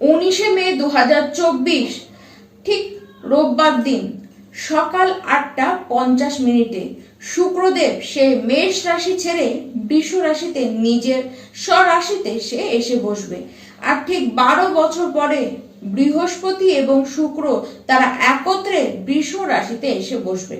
উনিশে মে দু হাজার চব্বিশ, ঠিক রোববার দিন, সকাল আটটা পঞ্চাশ মিনিটে। শুক্রদেব সে মেষ রাশি ছেড়ে বৃষ রাশিতে নিজের স্বরাশিতে সে এসে বসবে। আর ঠিক বারো বছর পরে বৃহস্পতি এবং শুক্র তারা একত্রে বৃষ রাশিতে এসে বসবে।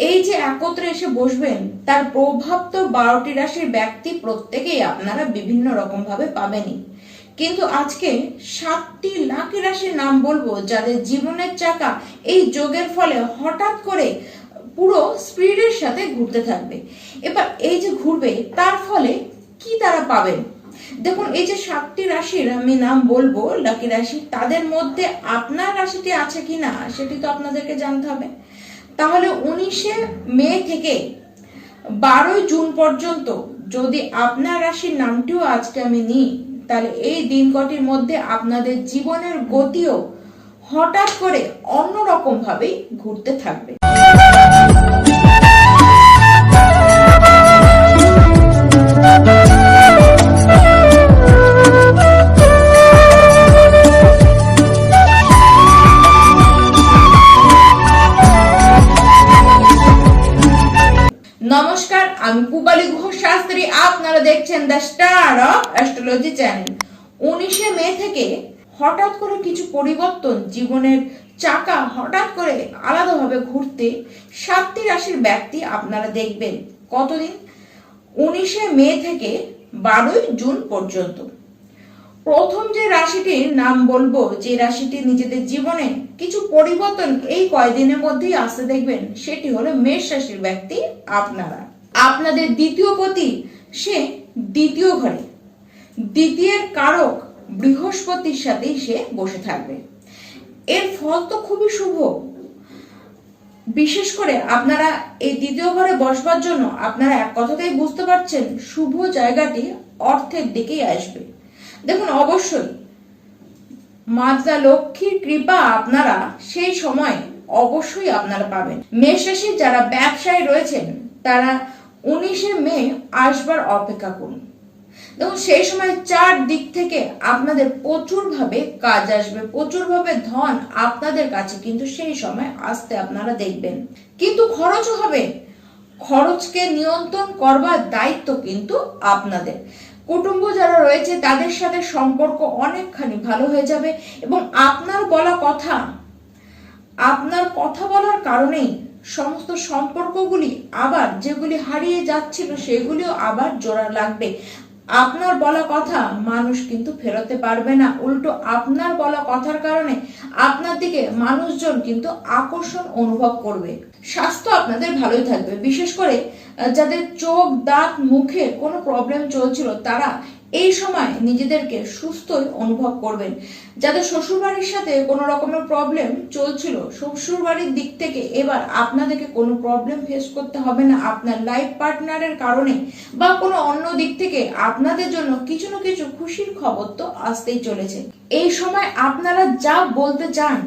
এই যে একত্রে এসে বসবেন, তার প্রভাব তো বারোটি রাশির ব্যক্তি প্রত্যেকেই আপনারা বিভিন্ন রকম ভাবে পাবেনই। কিন্তু আজকে সাতটি লাকি রাশির নাম বলব যাদের জীবনের চাকা এই যোগের ফলে হঠাৎ করে পুরো স্পিডের সাথে ঘুরতে থাকবে। এবার এই যে ঘুরবে, তার ফলে কি তারা পাবেন দেখুন, এই যে সাতটি রাশির আমি নাম বলব, লাকি রাশি, তাদের মধ্যে আপনার রাশিটি আছে কিনা সেটি তো আপনাদেরকে জানতে হবে। তাহলে উনিশে মে থেকে বারোই জুন পর্যন্ত যদি আপনার রাশির নামটিও আজকে আমি নিই তাহলে এই দিন কটির মধ্যে আপনাদের জীবনের গতিও হঠাৎ করে অন্যরকম ভাবেই ঘুরতে থাকবে। অ্যাস্ট্রোলজি চ্যানেল উনিশে মে থেকে হঠাৎ করে কিছু পরিবর্তন জীবনের চাকা হঠাৎ করে আলাদাভাবে ঘুরতে সাতটি রাশির ব্যক্তি আপনারা দেখবেন। কতদিন? উনিশে মে থেকে বারোই জুন পর্যন্ত। প্রথম যে রাশিটির নাম বলব, যে রাশিটি নিজেদের জীবনে কিছু পরিবর্তন এই কয়দিনের মধ্যেই আসতে দেখবেন, সেটি হলো মেষ রাশির ব্যক্তি আপনারা। আপনাদের দ্বিতীয় পতি, সে দ্বিতীয় ঘরে। দ্বিতীয়ের কারক বৃহস্পতির সাথেই সে বসে থাকবে। এর ফল তো খুবই শুভ। বিশেষ করে আপনারা এই দ্বিতীয় ঘরে বসবার জন্য আপনারা এক কথাতেই বুঝতে পারছেন শুভ জায়গাটি অর্থের দিকেই আসবে। দেখুন, অবশ্যই মাতা লক্ষ্মীর কৃপা আপনারা সেই সময় অবশ্যই আপনারা পাবেন। মেষ যারা ব্যবসায়ী রয়েছেন, তারা উনিশে মে আসবার অপেক্ষা করুন। দেখুন, সেই সময় চার দিক থেকে আপনাদের প্রচুর ভাবে কাজ আসবে প্রচুর ভাবে ধন আপনাদের কাছে, কিন্তু সেই সময় আসতে আপনারা দেখবেন। কিন্তু খরচও হবে। খরচকে নিয়ন্ত্রণ করবার দায়িত্ব কিন্তু আপনাদের। কুটুম্ব যারা রয়েছে, তাদের সাথে সম্পর্ক অনেকখানি ভালো হয়ে যাবে এবং আপনার বলা কথা, আপনার কথা বলার কারণেই সমস্ত সম্পর্কগুলি আবার যেগুলি হারিয়ে যাচ্ছিল, সেগুলিও আবার জোড়া লাগবে। আপনার বলা কথা মানুষ কিন্তু ফেরতে পারবে না। উল্টো আপনার বলা কথার কারণে আপনার দিকে মানুষজন কিন্তু আকর্ষণ অনুভব করবে। স্বাস্থ্য আপনাদের ভালোই থাকবে। বিশেষ করে যাদের চোখ, দাঁত, মুখে কোনো প্রবলেম চলছিল, তারা এই সময় নিজেদেরকে সুস্থই অনুভব করবেন। যাদের শ্বশুরবাড়ির সাথে কোনো রকমের প্রবলেম চলছিল, শ্বশুরবাড়ির দিক থেকে এবার আপনাদেরকে কোনো প্রবলেম ফেস করতে হবে না। আপনার লাইফ পার্টনারের কারণে বা কোনো অন্য দিক থেকে আপনাদের জন্য কিছু না কিছু খুশির খবর তো আসতেই চলেছে। এই সময় আপনারা যা বলতে চান,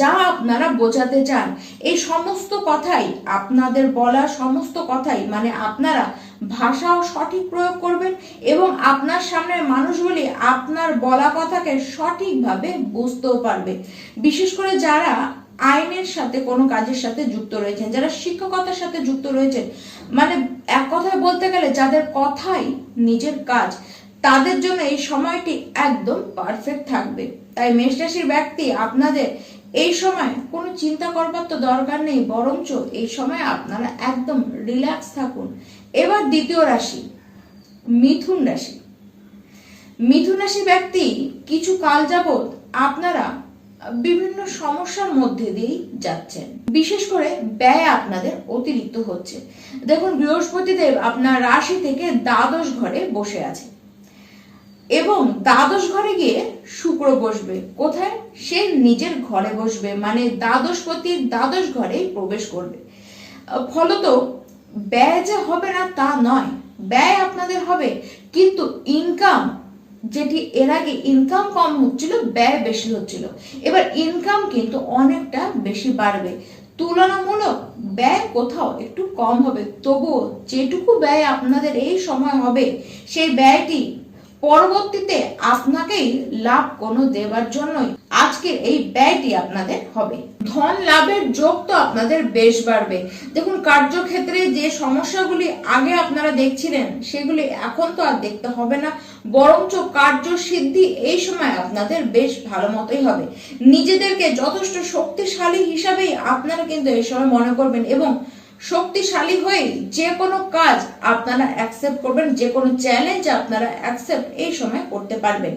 যা আপনারা বোঝাতে চান, এই সমস্ত কথাই আপনাদের বলা সমস্ত কথাই মানে আপনারা ভাষাও সঠিক প্রয়োগ করবেন এবং আপনার সামনের মানুষগুলি আপনার বলা কথাকে সঠিকভাবে বুঝতেও পারবে। বিশেষ করে যারা আইনের সাথে কোনো কাজের সাথে যুক্ত রয়েছেন, যারা শিক্ষকতার সাথে যুক্ত রয়েছেন মানে এক কথায় বলতে গেলে যাদের কথাই নিজের কাজ, তাদের জন্য এই সময়টি একদম পারফেক্ট থাকবে। তাই মেষ রাশির ব্যক্তি আপনাদের এই সময় কোনো চিন্তা করবার তো দরকার নেই, বরঞ্চ এই সময় আপনারা একদম রিল্যাক্স থাকুন। এবার দ্বিতীয় রাশি, মিথুন রাশি। মিথুন রাশি ব্যক্তি কিছু কাল যাবৎ আপনারা বিভিন্ন সমস্যার মধ্যে দিয়েই যাচ্ছেন। বিশেষ করে ব্যয় আপনাদের অতিরিক্ত হচ্ছে। দেখুন, বৃহস্পতিদেব আপনার রাশি থেকে দ্বাদশ ঘরে বসে আছে। এবং দ্বাদশ ঘরে গিয়ে শুক্র বসবে। কোথায়? সে নিজের ঘরে বসবে মানে দ্বাদশপতির দ্বাদশ ঘরে প্রবেশ করবে। ফলত ব্যয় যে হবে না তা নয়, ব্যয় আপনাদের হবে। কিন্তু ইনকাম যেটি এর আগে ইনকাম কম হচ্ছিল, ব্যয় বেশি হচ্ছিল। এবার ইনকাম কিন্তু অনেকটা বেশি বাড়বে। তুলনামূলক ব্যয় কোথাও একটু কম হবে। তবুও যেটুকু ব্যয় আপনাদের এই সময় হবে, সেই ব্যয়টি পরবর্তীতে আপনাকেই লাভ কোনো দেওয়ার জন্যই আজকের এই ব্যয়টি আপনাদের হবে। ধন লাভের যোগ তো আপনাদের বেশ বাড়বে। দেখুন, কার্যক্ষেত্রে যে সমস্যাগুলি আগে আপনারা দেখছিলেন, সেগুলি এখন তো আর দেখতে হবে না। বরঞ্চ কার্য সিদ্ধি এই সময় আপনাদের বেশ ভালো মতোই হবে। নিজেদেরকে যথেষ্ট শক্তিশালী হিসাবেই আপনারা কিন্তু এই সময় মনে করবেন এবং শক্তিশালী হয়ে যে কোনো কাজ আপনারা অ্যাকসেপ্ট করবেন, যে কোনো চ্যালেঞ্জ আপনারা অ্যাকসেপ্ট এই সময় করতে পারবেন।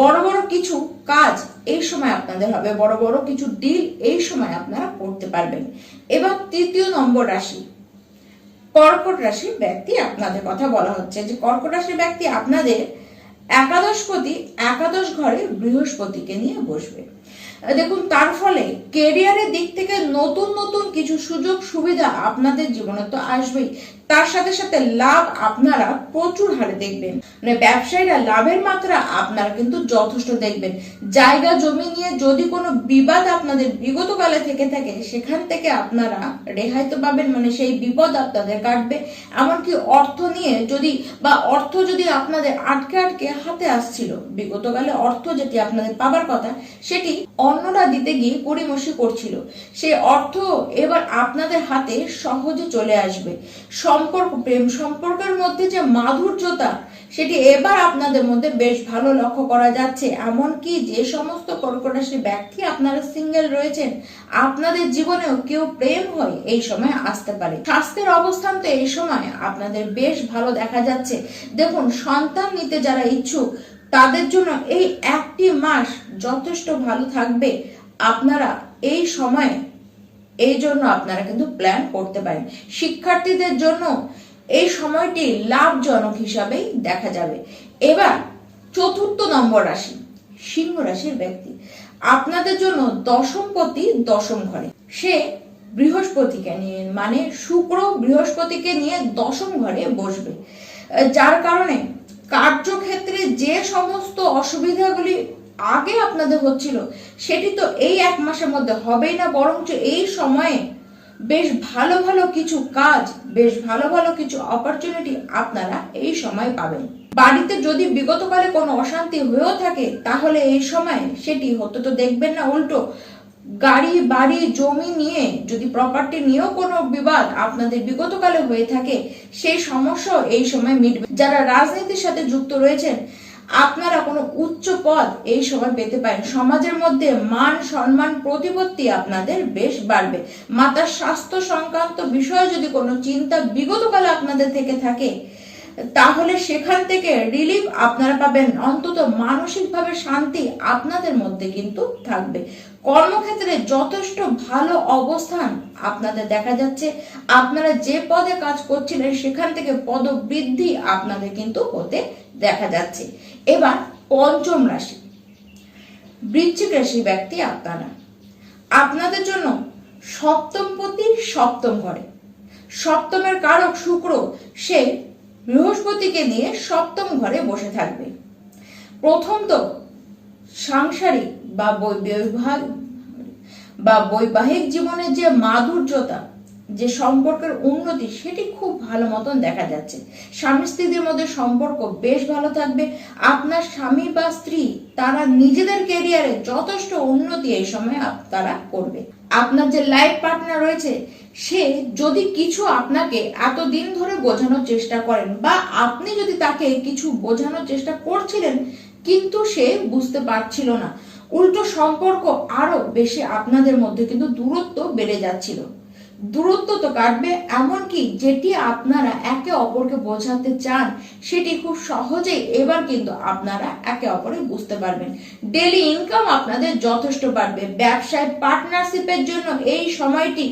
বড় বড় কিছু কাজ এই সময় আপনাদের হবে, বড় বড় কিছু ডিল এই সময় আপনারা করতে পারবেন। এবং তৃতীয় নম্বর রাশি, কর্কট রাশির ব্যক্তি আপনাদের কথা বলা হচ্ছে যে কর্কট রাশির ব্যক্তি আপনাদের একাদশপতি একাদশ ঘরে বৃহস্পতিকে নিয়ে বসবে। দেখুন, তার ফলে কেরিয়ারের দিক থেকে নতুন নতুন কিছু সুযোগ সুবিধা আপনাদের জীবনে তো আসবেই। তার সাথে সাথে লাভ আপনারা প্রচুর হারে দেখবেন। মানে ব্যবসায়ীরা লাভের মাত্রা আপনারা কিন্তু যথেষ্ট দেখবেন। জায়গা, জমি নিয়ে যদি কোনো বিবাদ আপনাদের বিগত কালে থেকে থাকে, সেখান থেকে আপনারা রেহাই তো পাবেন মানে সেই বিপদ আপনাদের কাটবে। এমনকি অর্থ নিয়ে যদি বা অর্থ যদি আপনাদের আটকে আটকে হাতে আসছিল বিগত কালে অর্থ যেটি আপনাদের পাবার কথা, সেটি অন্যরা দিতে গিয়ে পরিমর্শি করছিল। সেই অর্থ এবার আপনাদের হাতে সহজে চলে আসবে। সম্পর্ক, প্রেম সম্পর্কের মধ্যে যে মাধুর্যতা, সেটি এবার আপনাদের মধ্যে বেশ ভালো লক্ষ্য করা যাচ্ছে। এমনকি যে সমস্ত কর্কটাশী ব্যক্তি আপনারা সিঙ্গেল রয়েছেন, আপনাদের জীবনেও কেউ প্রেম হয় এই সময় আসতে পারে। স্বাস্থ্যের অবস্থান তো এই সময় আপনাদের বেশ ভালো দেখা যাচ্ছে। দেখুন, সন্তান নিতে যারা ইচ্ছুক, তাদের জন্য এই একটি মাস যথেষ্ট ভালো থাকবে। আপনারা এই সময়ে এই জন্য আপনারা কিন্তু প্ল্যান করতে পারেন। শিক্ষার্থীদের জন্য এই সময়টি লাভজনক হিসাবেই দেখা যাবে। এবার চতুর্থ নম্বর রাশি, সিংহ রাশির ব্যক্তি। আপনাদের জন্য দশমপতি দশম ঘরে। সে বৃহস্পতিকে নিয়ে মানে শুক্র বৃহস্পতিকে নিয়ে দশম ঘরে বসবে। যার কারণে কার্যক্ষেত্রে যে সমস্ত অসুবিধাগুলি আগে আপনাদের হচ্ছিল, সেটি তো এই এক মাসের মধ্যে হবেই না, বরঞ্চ এই সময়ে বেশ ভালো ভালো কিছু কাজ, বেশ ভালো ভালো কিছু অপরচুনিটি আপনারা এই সময় পাবেন। বাড়িতে যদি বিগতকালে কোনো অশান্তি হয়েও থাকে, তাহলে এই সময় সেটি হতে তো দেখবেন না, উল্টো গাড়ি, বাড়ি, জমি নিয়ে যদি প্রপার্টি নিয়েও কোনো বিবাদ আপনাদের বিগতকালে হয়ে থাকে, সেই সমস্যাও এই সময় মিটবে। যারা রাজনীতির সাথে যুক্ত রয়েছেন আপনারা কোনো উচ্চ পদ এই সময় পেতে পারেন। সমাজের মধ্যে মান, সম্মান, প্রতিপত্তি আপনাদের বেশ বাড়বে। মাতার স্বাস্থ্য সংক্রান্ত বিষয়ে যদি কোনো চিন্তা বিগতকালে আপনাদের থেকে থাকে, তাহলে সেখান থেকে রিলিফ আপনারা পাবেন। অন্তত মানসিকভাবে শান্তি আপনাদের মধ্যে কিন্তু থাকবে। কর্মক্ষেত্রে যথেষ্ট ভালো অবস্থান আপনাদের দেখা যাচ্ছে। আপনারা যে পদে কাজ করছিলেন, সেখান থেকে পদবৃদ্ধি আপনাদের কিন্তু হতে দেখা যাচ্ছে। এবার পঞ্চম রাশি। বৃশ্চিক রাশি ব্যক্তি আপনারা। আপনাদের জন্য সপ্তমপতি সপ্তম ঘরে। সপ্তমের কারক শুক্র, সে বৃহস্পতিকে নিয়ে সপ্তম ঘরে বসে থাকবে। প্রথম তো সাংসারিক বা বৈবাহিক বা বৈবাহিক জীবনের যে মাধুর্যতা, যে সম্পর্কের উন্নতি, সেটি খুব ভালো মতন দেখা যাচ্ছে। স্বামী স্ত্রীদের মধ্যে সম্পর্ক বেশ ভালো থাকবে। আপনার স্বামী বা স্ত্রী, তারা নিজেদের কেরিয়ারে যথেষ্ট উন্নতি এই সময় তারা করবে। আপনার যে লাইফ পার্টনার রয়েছে, সে যদি কিছু আপনাকে এতদিন ধরে বোঝানোর চেষ্টা করেন বা আপনি যদি তাকে কিছু বোঝানোর চেষ্টা করছিলেন, কিন্তু সে বুঝতে পারছিল না। উল্টো সম্পর্ক আরও বেশি আপনাদের মধ্যে কিন্তু দূরত্ব বেড়ে যাচ্ছিল। দূরত্ব তো কাটবে, এমনকি যেটি আপনারা একে অপরকে বোঝাতে চান, সেটি খুব সহজেই এবার কিন্তু আপনারা একে অপরে বুঝতে পারবেন। ডেলি ইনকাম আপনাদের যথেষ্ট বাড়বে। ব্যবসায় পার্টনারশিপের জন্য এই সময়টি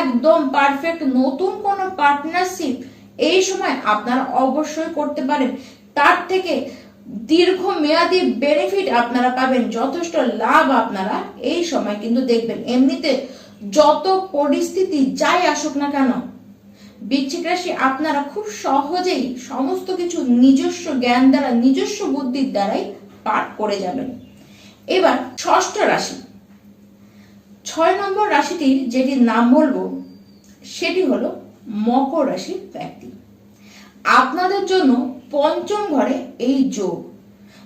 একদম পারফেক্ট নতুন কোনো পার্টনারশিপ এই সময় আপনারা অবশ্যই করতে পারেন। তার থেকে দীর্ঘ মেয়াদি বেনিফিট আপনারা পাবেন, যথেষ্ট লাভ আপনারা এই সময় কিন্তু দেখবেন। এমনিতে যত পরিস্থিতি যাই আসুক না কেন, বৃশ্চিক রাশি আপনারা খুব সহজেই সমস্ত কিছু নিজস্ব জ্ঞান দ্বারা, নিজস্ব বুদ্ধির দ্বারাই পার করে যাবেন। এবার ষষ্ঠ রাশি। ছয় নম্বর রাশিটির যেটির নাম বলব, সেটি হলো মকর রাশির ব্যক্তি। আপনাদের জন্য পঞ্চম ঘরে এই যোগ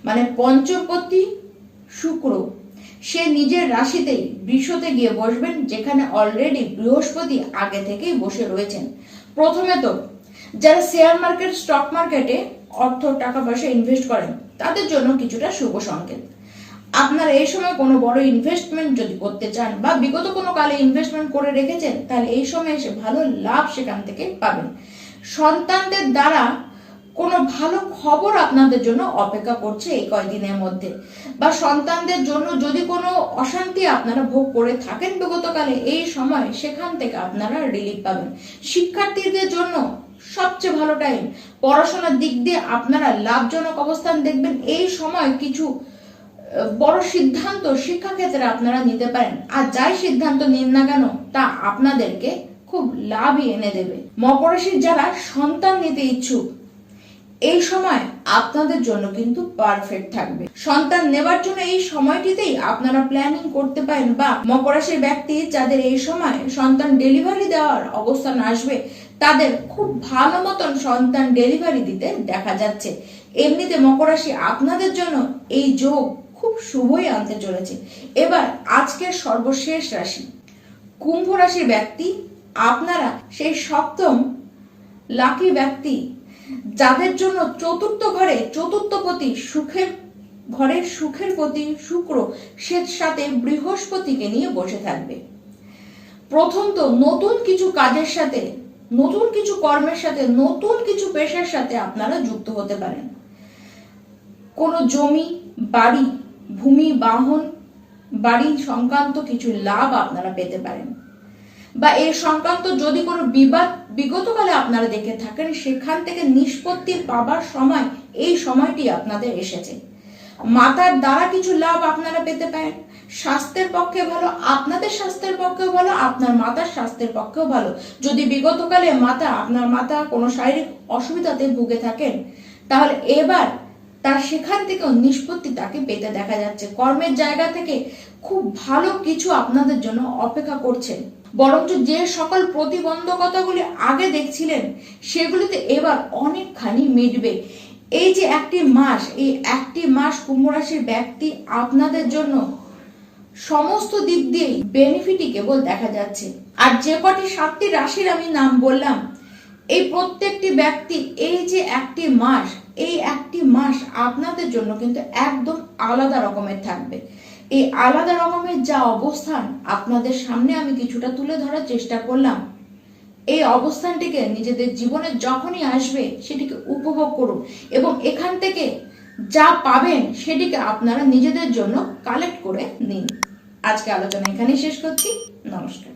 মানে পঞ্চপতি শুক্র, সে নিজের রাশিতেই বৃষতে গিয়ে বসবেন, যেখানে অলরেডি বৃহস্পতি আগে থেকেই বসে রয়েছেন। প্রথমে তো যারা শেয়ার মার্কেট স্টক মার্কেটে অর্থ, টাকা, পয়সা ইনভেস্ট করেন, তাদের জন্য কিছুটা শুভ সংকেত। আপনারা এই সময় কোনো বড় ইনভেস্টমেন্ট যদি করতে চান বা বিগত কোনো কালে ইনভেস্টমেন্ট করে রেখেছেন, তাহলে এই সময় এসে ভালো লাভ সেখান থেকে পাবেন। সন্তানদের দ্বারা কোনো ভালো খবর আপনাদের জন্য অপেক্ষা করছে এই কয়দিনের মধ্যে। বা সন্তানদের জন্য যদি কোনো অশান্তি আপনারা ভোগ করে থাকেন বিগতকালে, এই সময় সেখান থেকে আপনারা রিলিফ পাবেন। শিক্ষার্থীদের জন্য সবচেয়ে ভালো টাইম পড়াশোনার দিক দিয়ে আপনারা লাভজনক অবস্থান দেখবেন। এই সময় কিছু বড় সিদ্ধান্ত শিক্ষাক্ষেত্রে আপনারা নিতে পারেন। আর যাই সিদ্ধান্ত নিন না কেন, তা আপনাদেরকে খুব লাভই এনে দেবে। মকর রাশির যারা সন্তান নিতে ইচ্ছুক এই সময় আপনাদের জন্য কিন্তু পারফেক্ট থাকবে। সন্তান নেবার জন্য এই সময়টিতেই আপনারা প্ল্যানিং করতে পারেন বা মকর রাশির ব্যক্তি যাদের এই সময় সন্তান ডেলিভারি দেওয়ার অবস্থান আসবে, তাদের খুব ভালো মতন সন্তান ডেলিভারি দিতে দেখা যাচ্ছে। এমনিতে মকর রাশি আপনাদের জন্য এই যোগ খুব শুভই আনতে চলেছে। এবার আজকের সর্বশেষ রাশি। কুম্ভ রাশির ব্যক্তি, আপনারা সেই সপ্তম লাকি ব্যক্তি যাদের জন্য চতুর্থ ঘরে চতুর্থপতি সুখের ঘরের সুখের প্রতি শুক্র সে সাথে বৃহস্পতিকে নিয়ে বসে থাকবে। প্রথম তো নতুন কিছু কাজের সাথে, নতুন কিছু কর্মের সাথে, নতুন কিছু পেশার সাথে আপনারা যুক্ত হতে পারেন। কোনো জমি, বাড়ি, ভূমি, বাহন, বাড়ি সংক্রান্ত কিছু লাভ আপনারা পেতে পারেন। বা এই সংক্রান্ত যদি কোনো বিবাদ বিগতকালে আপনারা দেখে থাকেন, সেখান থেকে নিষ্পত্তি পাবার সময়, এই সময়টি আপনাদের এসেছে। মাতার দ্বারা কিছু লাভ আপনারা পেতে পারেন। স্বাস্থ্যের পক্ষে ভালো, আপনাদের স্বাস্থ্যের পক্ষেও ভালো, আপনার মাতার স্বাস্থ্যের পক্ষেও ভালো। যদি বিগতকালে মাতা, আপনার মাতা কোনো শারীরিক অসুবিধাতে ভুগে থাকেন, তাহলে এবার তার সেখান থেকেও নিষ্পত্তি তাকে পেতে দেখা যাচ্ছে। কর্মের জায়গা থেকে খুব ভালো কিছু আপনাদের জন্য অপেক্ষা করছে বরঞ্চ যে সকল প্রতিবন্ধকতাগুলি আগে দেখছিলেন, সেগুলিতে এবার অনেকখানি মিটবে। এই যে একটি মাস, এই একটি মাস কুম্ভ রাশির ব্যক্তি আপনাদের জন্য সমস্ত দিক দিয়েই বেনিফিটই কেবল দেখা যাচ্ছে। আর যে কটি সাতটি রাশির আমি নাম বললাম, এই প্রত্যেকটি ব্যক্তি এই যে একটি মাস, এই একটি মাস আপনাদের জন্য কিন্তু একদম আলাদা রকমের থাকবে। এই আলাদা রকমের যা অবস্থান আপনাদের সামনে আমি কিছুটা তুলে ধরার চেষ্টা করলাম। এই অবস্থানটিকে নিজেদের জীবনে যখনই আসবে, সেটিকে উপভোগ করুন এবং এখান থেকে যা পাবেন, সেটিকে আপনারা নিজেদের জন্য কালেক্ট করে নিন। আজকে আলোচনা এখানেই শেষ করছি। নমস্কার।